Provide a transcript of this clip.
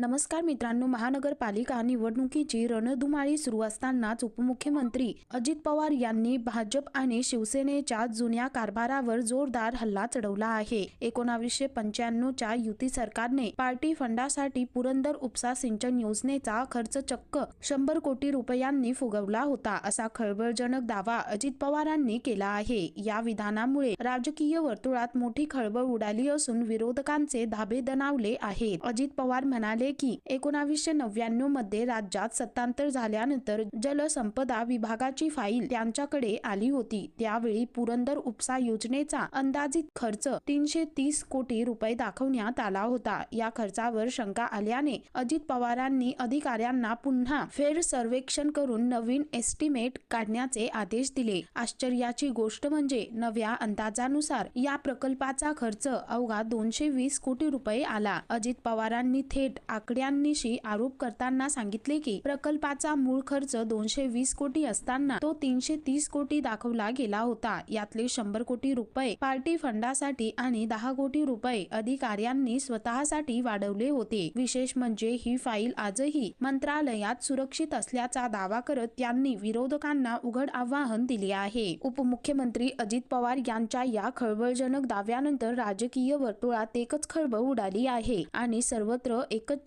नमस्कार मित्रांनो महानगरपालिका निवडणुकीची रणधुमाळी सुरू असतानाच उपमुख्यमंत्री अजित पवार यांनी भाजप आणि शिवसेनेच्या जुन्या कारभारावर जोरदार हल्ला चढवला आहे. एकोणावीसशे पंच्याण्णवच्या युती सरकारने पार्टी फंडासाठी पुरंदर उपसा सिंचन योजनेचा खर्च चक्क शंभर कोटी रुपयांनी फुगवला होता असा खळबळजनक दावा अजित पवारांनी केला आहे. या विधानामुळे राजकीय वर्तुळात मोठी खळबळ उडाली असून विरोधकांचे धाबे दणावले आहेत. अजित पवार म्हणाले की एकोणावीसशे नव्याण्णवमध्ये राज्यात सत्तांतर झाल्यानंतर जलसंपदा विभागाची फाईल त्यांच्याकडे आली होती. त्यावेळी पुरंदर उपसा योजनेचा अंदाजित खर्च तीनशे तीस कोटी रुपये दाखवण्यात आला होता. या खर्चावर शंका आल्याने अजित पवारांनी अधिकाऱ्यांना पुन्हा फेर सर्वेक्षण करून नवीन एस्टिमेट काढण्याचे आदेश दिले. आश्चर्याची गोष्ट म्हणजे नव्या अंदाजानुसार या प्रकल्पाचा खर्च अवघा दोनशे वीस कोटी रुपये आला. अजित पवारांनी थेट आकड्यांनीशी आरोप करताना सांगितले की प्रकल्पाचा मूळ खर्च दोनशे वीस कोटी असताना तो तीनशे तीस कोटी दाखवला गेला होता. यातले शंभर कोटी रुपये पार्टी फंडासाठी आणि दहा कोटी रुपये अधिकाऱ्यांनी स्वतःसाठी वाढवले होते. विशेष म्हणजे ही फाईल आजही मंत्रालयात सुरक्षित असल्याचा दावा करत त्यांनी विरोधकांना उघड आव्हान दिले आहे. उपमुख्यमंत्री अजित पवार यांच्या या खळबळजनक दाव्यानंतर राजकीय वर्तुळात एकच खळबळ उडाली आहे आणि सर्वत्र एकच